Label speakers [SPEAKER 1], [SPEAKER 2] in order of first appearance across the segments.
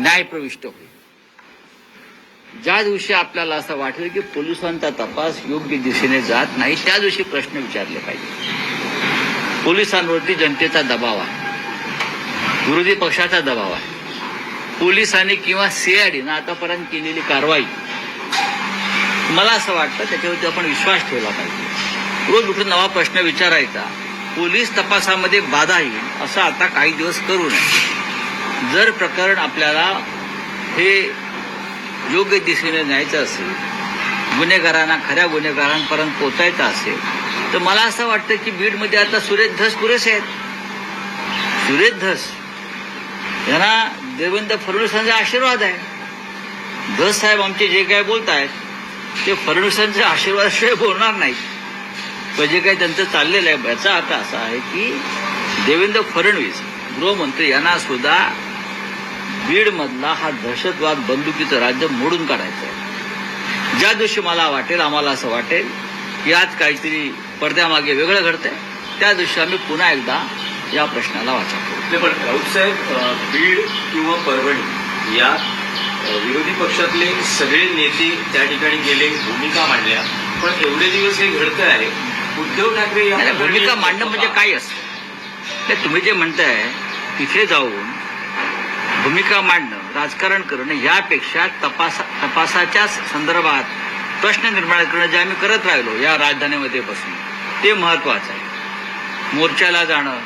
[SPEAKER 1] न्याय प्रविष्ट होईल. ज्या दिवशी आपल्याला असं वाटेल की पोलिसांचा तपास योग्य दिशेने जात नाही त्या दिवशी प्रश्न विचारले पाहिजे. पोलिसांवरती जनतेचा दबाव आहे. विरोधी पक्षाचा दबाव आहे. पोलिसांनी किंवा सीआयडीनं आतापर्यंत केलेली कारवाई मला असं वाटतं त्याच्यावरती आपण विश्वास ठेवला पाहिजे. रोज उठून नवा प्रश्न विचारायचा पोलीस तपासामध्ये बाधा येईल असं आता काही दिवस करू नये. जर प्रकरण आपल्याला हे योग्य दिशेने न्यायचं असेल गुन्हेगारांना खऱ्या गुन्हेगारांपर्यंत पोचायचं असेल तर मला असं वाटतं की बीडमध्ये आता सुरेश धस पुरेसे आहेत. सुरेश धस यांना देवेंद्र फडणवीसांचा आशीर्वाद आहे. धस साहेब आमचे जे काय बोलत आहेत ते फडणवीसांच्या आशीर्वादाशिवाय बोलणार नाहीत. पण जे काही त्यांचं चाललेलं आहे याचा अर्थ असा आहे की देवेंद्र फडणवीस गृहमंत्री यांना सुद्धा बीडमधला हा दहशतवाद बंदुकीचं राज्य मोडून काढायचं आहे. ज्या दिवशी मला वाटेल आम्हाला असं वाटेल की आज काहीतरी पडद्यामागे वेगळं घडतंय त्या दिवशी आम्ही पुन्हा एकदा या प्रश्नाला वाचा. करू
[SPEAKER 2] पण राऊत साहेब बीड किंवा परभणी या विरोधी पक्षातले सगळे नेते त्या ठिकाणी गेले भूमिका मांडल्या. पण एवढे दिवस हे घडतं आहे उद्धव ठाकरे
[SPEAKER 1] भूमिका मांडणं म्हणजे काय असतं? तुम्ही जे म्हणताय तिथे जाऊन भूमिका मांडणं राजकारण करणं यापेक्षा तपासा तपासाच्या संदर्भात प्रश्न निर्माण करणं जे आम्ही करत राहिलो या राजधानीमध्ये बसून ते महत्वाचं आहे. मोर्चाला जाणं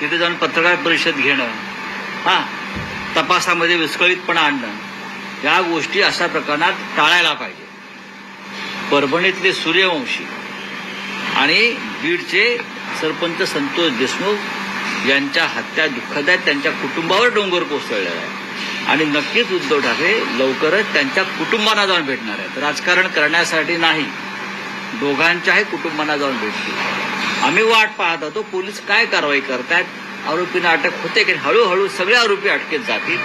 [SPEAKER 1] तिथे जाऊन पत्रकार परिषद घेणं हा तपासामध्ये विस्कळीतपणा आणणं या गोष्टी अशा प्रकरणात टाळायला पाहिजे. परभणीतले सूर्यवंशी आणि बीडचे सरपंच संतोष देशमुख यांच्या हत्या दुःखद आहेत त्यांच्या कुटुंबावर डोंगर कोसळलेला आहे. आणि नक्कीच उद्धव ठाकरे लवकरच त्यांच्या कुटुंबांना जाऊन भेटणार आहेत. राजकारण करण्यासाठी नाही दोघांच्याही कुटुंबांना जाऊन भेटतील. आम्ही वाट पाहत होतो पोलीस काय कारवाई करतायत आरोपींना अटक होते की हळूहळू सगळे आरोपी अटकेत जातील.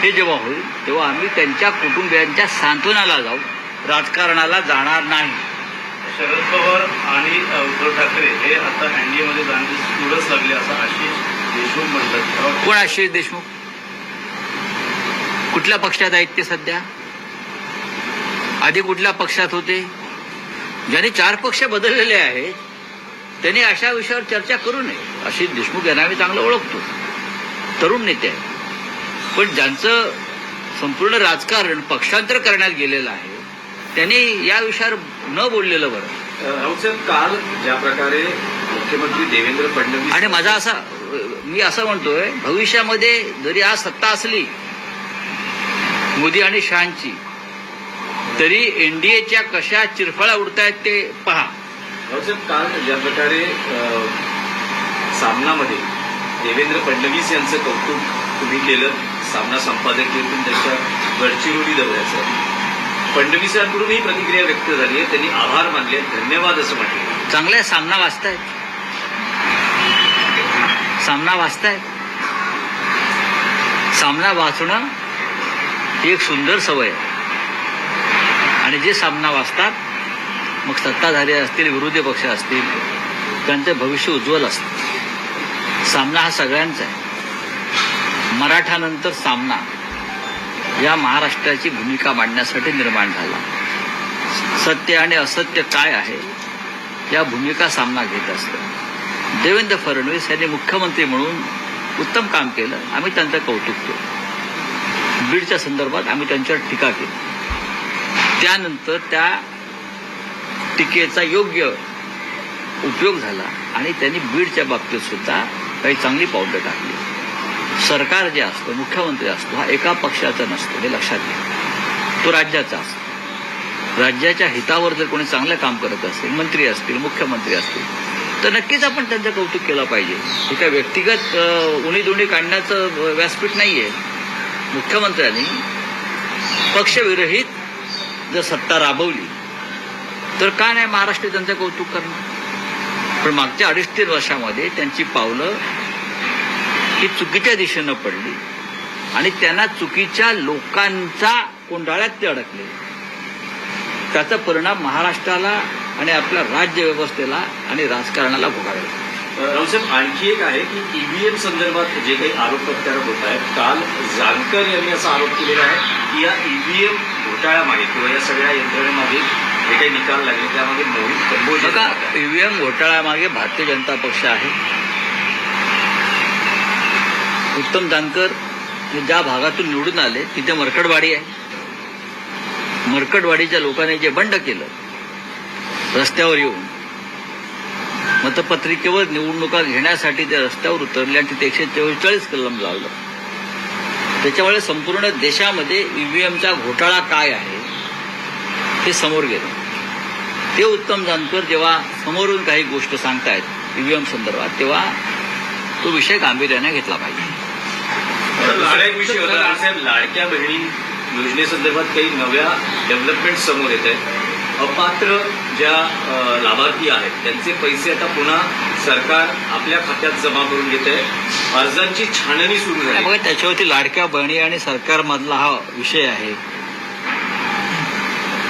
[SPEAKER 1] हे जेव्हा होईल तेव्हा आम्ही त्यांच्या कुटुंबियांच्या सांत्वनाला जाऊ राजकारणाला जाणार नाही.
[SPEAKER 3] शरद पवार आणि उद्धव ठाकरे हे आता एनडीएमध्ये जाण्याचे सुरच लागले असं आशिष देशमुख म्हणतात.
[SPEAKER 1] कोण आशिष देशमुख? कुठल्या पक्षात आहेत ते सध्या? आधी कुठल्या पक्षात होते? ज्यांनी चार पक्ष बदललेले आहेत त्यांनी अशा विषयावर चर्चा करू नये. आशिष देशमुख यांना आम्ही चांगलं ओळखतो. तरुण नेते आहेत. पण ज्यांचं संपूर्ण राजकारण पक्षांतर करण्यात गेलेलं आहे त्यांनी या विषयावर न बोललेलं बरं.
[SPEAKER 2] काल ज्या प्रकारे मुख्यमंत्री देवेंद्र फडणवीस
[SPEAKER 1] आणि माझा असा मी असं म्हणतोय भविष्यामध्ये जरी आज सत्ता असली मोदी आणि शहांची तरी एनडीएच्या कशा चिरफळा उडतायत ते पहा.
[SPEAKER 2] काल ज्या प्रकारे सामनामध्ये देवेंद्र फडणवीस यांचं कौतुक तुम्ही केलं सामना संपादकीयतून त्यांच्या गडचिरोली दौऱ्याचं फडणवीसांकडूनही प्रतिक्रिया व्यक्त झाली आहे. त्यांनी आभार मानले धन्यवाद असं म्हटलं
[SPEAKER 1] चांगला सामना वाचतायत सामना वाचतायत सामना वाचणं ही एक सुंदर सवय आहे. आणि जे सामना वाचतात मग सत्ताधारी असतील विरोधी पक्ष असतील त्यांचं भविष्य उज्ज्वल असतं. सामना हा सगळ्यांचा आहे. मराठानंतर सामना. या महाराष्ट्राची भूमिका मांडण्यासाठी निर्माण झाला. सत्य आणि असत्य काय आहे या भूमिका सामना घेत असतो. देवेंद्र फडणवीस यांनी मुख्यमंत्री म्हणून उत्तम काम केलं आम्ही त्यांचं कौतुक केलं. बीडच्या संदर्भात आम्ही त्यांच्यावर टीका केली. त्यानंतर त्या टीकेचा योग्य उपयोग झाला आणि त्यांनी बीडच्या बाबतीत सुद्धा काही चांगली पावलं टाकली. सरकार जे असतं मुख्यमंत्री असतो हा एका पक्षाचा नसतो हे लक्षात घ्या. तो राज्याचा असतो. राज्याच्या हितावर जर कोणी चांगलं काम करत असेल मंत्री असतील मुख्यमंत्री असतील तर नक्कीच आपण त्यांचं कौतुक केलं पाहिजे. हे काय व्यक्तिगत उणी दुणी काढण्याचं व्यासपीठ व्यासपीठ नाहीये. मुख्यमंत्र्यांनी पक्षविरहित जर सत्ता राबवली तर का नाही महाराष्ट्र त्यांचं कौतुक करणार? पण मागच्या अडीच तीन वर्षामध्ये त्यांची पावलं ही चुकीच्या दिशेनं पडली. आणि त्यांना चुकीच्या लोकांचा कोंडाळ्यात ते अडकले. त्याचा परिणाम महाराष्ट्राला आणि आपल्या राज्य व्यवस्थेला आणि राजकारणाला भोगावे.
[SPEAKER 2] रावसाहेब आणखी एक आहे की ईव्हीएम संदर्भात जे काही आरोप प्रत्यारोप होत आहेत काल जानकर यांनी असा आरोप केलेला आहे की या ईव्हीएम घोटाळ्यामागे किंवा या सगळ्या यंत्रणेमागे जे काही निकाल लागले त्यामागे मोहित कंबोज
[SPEAKER 1] ईव्हीएम घोटाळ्यामागे भारतीय जनता पक्ष आहे. उत्तम जानकर हे ज्या भागातून निवडून आले तिथे मरकडवाडी आहे. मरकडवाडीच्या लोकांनी जे बंड केलं रस्त्यावर येऊन मतपत्रिकेवर निवडणुका घेण्यासाठी ते रस्त्यावर उतरले आणि तिथे एकशे चव्वेचाळीस कलम लावलं. त्याच्यामुळे संपूर्ण देशामध्ये ईव्हीएमचा घोटाळा काय आहे हे समोर गेलं. ते उत्तम जानकर जेव्हा समोरून काही गोष्ट सांगतायत ईव्हीएम संदर्भात तेव्हा तो विषय गांभीर्याने घेतला पाहिजे.
[SPEAKER 2] एक विषय होता. रावसाहेब लाडक्या बहिणी योजनेसंदर्भात काही नव्या डेव्हलपमेंट समोर येत आहेत. अपात्र ज्या लाभार्थी आहेत त्यांचे पैसे आता पुन्हा सरकार आपल्या खात्यात जमा करून घेत आहे. अर्जांची छाननी सुरू झाली.
[SPEAKER 1] बघा त्याच्यावरती लाडक्या बहिणी आणि सरकारमधला हा विषय आहे.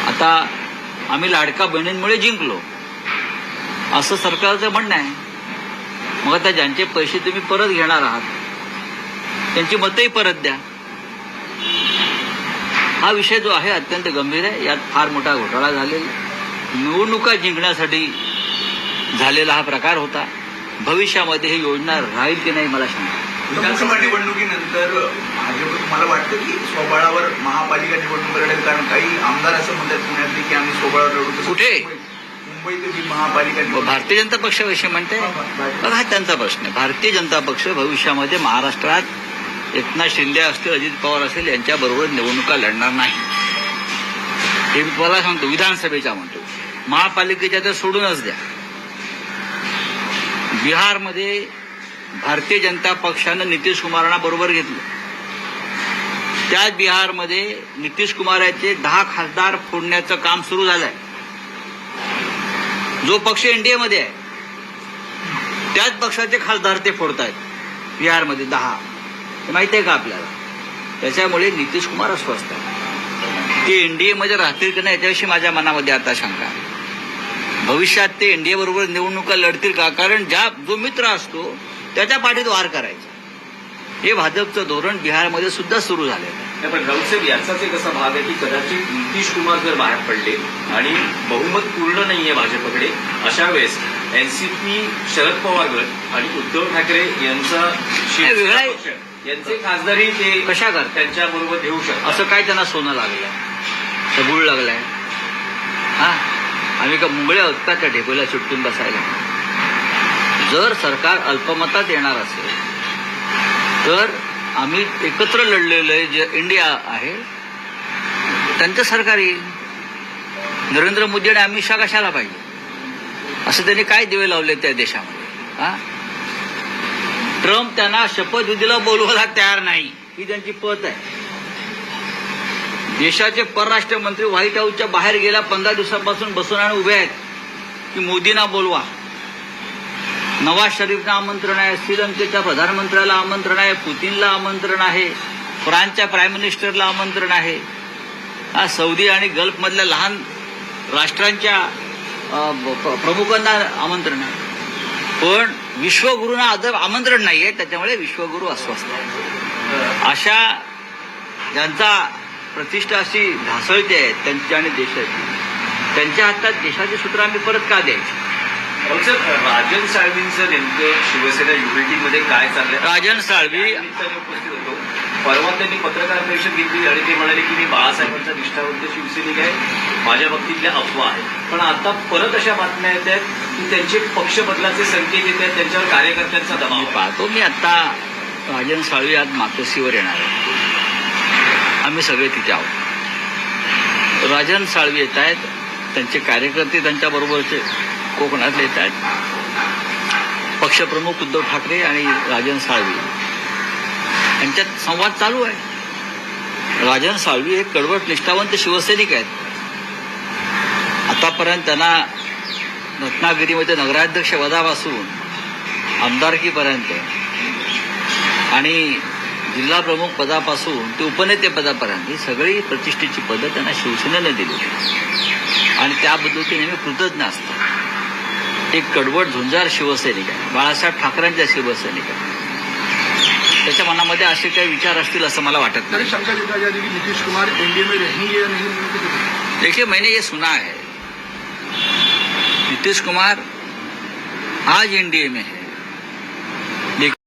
[SPEAKER 1] आता आम्ही लाडक्या बहिणींमुळे जिंकलो. असं सरकारचं म्हणणं आहे. मग आता ज्यांचे पैसे तुम्ही परत घेणार आहात त्यांची मतही परत द्या. हा विषय जो आहे अत्यंत गंभीर आहे. यात फार मोठा घोटाळा झालेला. निवडणुका जिंकण्यासाठी झालेला हा प्रकार होता. भविष्यामध्ये ही योजना राहील की नाही मला शंका
[SPEAKER 4] लोकसभा निवडणुकीनंतर भाजप मला वाटतं की स्वबळावर महापालिका निवडणूक लढेल? कारण काही आमदार असं म्हणतात पुण्यातले की आम्ही स्वबळावर लढू.
[SPEAKER 1] कुठे?
[SPEAKER 4] मुंबईत महापालिका
[SPEAKER 1] भारतीय जनता पक्षाविषयी म्हणते? बघा हा त्यांचा प्रश्न आहे. भारतीय जनता पक्ष भविष्यामध्ये महाराष्ट्रात एकनाथ शिंदे असतील अजित पवार असेल यांच्याबरोबर निवडणुका लढणार नाही. हे मी तुम्हाला सांगतो विधानसभेच्या म्हणतो. महापालिकेच्या तर सोडूनच द्या. बिहारमध्ये भारतीय जनता पक्षानं नितीश कुमारांना बरोबर घेतलं. त्याच बिहारमध्ये नितीश कुमाराचे दहा खासदार फोडण्याचं काम सुरू झालंय. जो पक्ष एनडीएमध्ये आहे त्याच पक्षाचे खासदार ते फोडतायत बिहारमध्ये दहा. हे माहिती आहे का आपल्याला? त्याच्यामुळे नितीश कुमार अस्वस्थ आहे. ते एनडीएमध्ये राहतील की नाही याच्याविषयी माझ्या मनामध्ये आता शंका भविष्यात ते एनडीए बरोबर निवडणुका लढतील का? कारण ज्या जो मित्र असतो त्याच्या पाठीत वार करायचा. हे भाजपचं धोरण बिहारमध्ये सुद्धा सुरू झालेलं आहे.
[SPEAKER 2] पण राऊतसाहेब याचाच एक असा भाग आहे की कदाचित नितीश कुमार जर बाहेर पडले आणि बहुमत पूर्ण नाहीये भाजपकडे अशा वेळेस एनसीपी शरद पवार गट आणि उद्धव ठाकरे यांचा यांचे खासदारही ते
[SPEAKER 1] कशा करतात?
[SPEAKER 2] त्यांच्या बरोबर घेऊ शकतात.
[SPEAKER 1] असं काय त्यांना सोनं लागलंय? तर गुळ लागलाय? हा? आम्ही का मुंबळ्या आहोत का त्या ढेकोला चिटकून बसायला? जर सरकार अल्पमतात येणार असेल तर आम्ही एकत्र लढलेलं आहे जे इंडिया आहे त्यांचं सरकार येईल. नरेंद्र मोदी आणि अमित शहा कशाला पाहिजे? असं त्यांनी काय दिवे लावले त्या देशामध्ये? हा? ट्रम्प त्यांना शपथविधीला बोलवायला तयार नाही. ही त्यांची पत आहे. देशाचे परराष्ट्र मंत्री व्हाईट हाऊसच्या बाहेर गेल्या पंधरा दिवसापासून बसून आणि उभे आहेत की मोदींना बोलवा. नवाज शरीफना आमंत्रण आहे श्रीलंकेच्या प्रधानमंत्र्याला आमंत्रण आहे पुतीनला आमंत्रण आहे फ्रान्सच्या प्राईम मिनिस्टरला आमंत्रण आहे. हा सौदी आणि गल्फमधल्या लहान राष्ट्रांच्या प्रमुखांना आमंत्रण आहे. पण विश्वगुरूंना अदब आमंत्रण नाही आहे त्याच्यामुळे विश्वगुरू अस्वस्थ आहे अशा ज्यांचा प्रतिष्ठा अशी ढासळते आहे त्यांची आणि देशाची. त्यांच्या हातात देशाची सूत्र आम्ही परत का द्यायची?
[SPEAKER 2] राऊतसाहेब राजन साळवींचं नेमकं शिवसेना युनिटीमध्ये काय चाललंय?
[SPEAKER 1] राजन साळवी.
[SPEAKER 2] त्यानिमित्ताने उपस्थित होतो. परवा त्यांनी पत्रकार परिषद घेतली आणि ते म्हणाले की मी बाळासाहेबांचा निष्ठावंत शिवसैनिक आहे. माझ्या बाबतीतल्या अफवा आहेत. पण आता परत अशा बातम्या येत आहेत की त्यांचे पक्ष बदलाचे संकेत येत आहेत. त्यांच्यावर कार्यकर्त्यांचा दबाव.
[SPEAKER 1] पाहतो. मी आता राजन साळवी आज मातोश्रीवर येणार आहे. आम्ही सगळे तिथे आहोत. राजन साळवी येत आहेत. त्यांचे कार्यकर्ते त्यांच्याबरोबरचे कोकणातले येत आहेत पक्षप्रमुख उद्धव ठाकरे आणि राजन साळवी. यांच्यात संवाद चालू आहे. राजन साळवी हे कडवट निष्ठावंत शिवसैनिक आहेत. आतापर्यंत त्यांना रत्नागिरीमध्ये नगराध्यक्ष पदापासून आमदारकीपर्यंत आणि जिल्हा प्रमुख पदापासून ते उपनेते पदापर्यंत ही सगळी प्रतिष्ठेची पदं त्यांना शिवसेनेनं दिली. आणि त्याबद्दल ते नेहमी कृतज्ञ असतात. एक कडवट झुंजार शिवसैनिक आहे. बाळासाहेब ठाकरेंचा शिवसैनिक आहे. त्याच्या मनामध्ये असे काही विचार असतील असं मला वाटत नाही.
[SPEAKER 5] शंका जताई जा रही कि नीतीश कुमार एनडीए में रहेंगे या नहीं
[SPEAKER 1] देखिए मैंने ये सुना है. नीतीश कुमार आज एनडीए में है.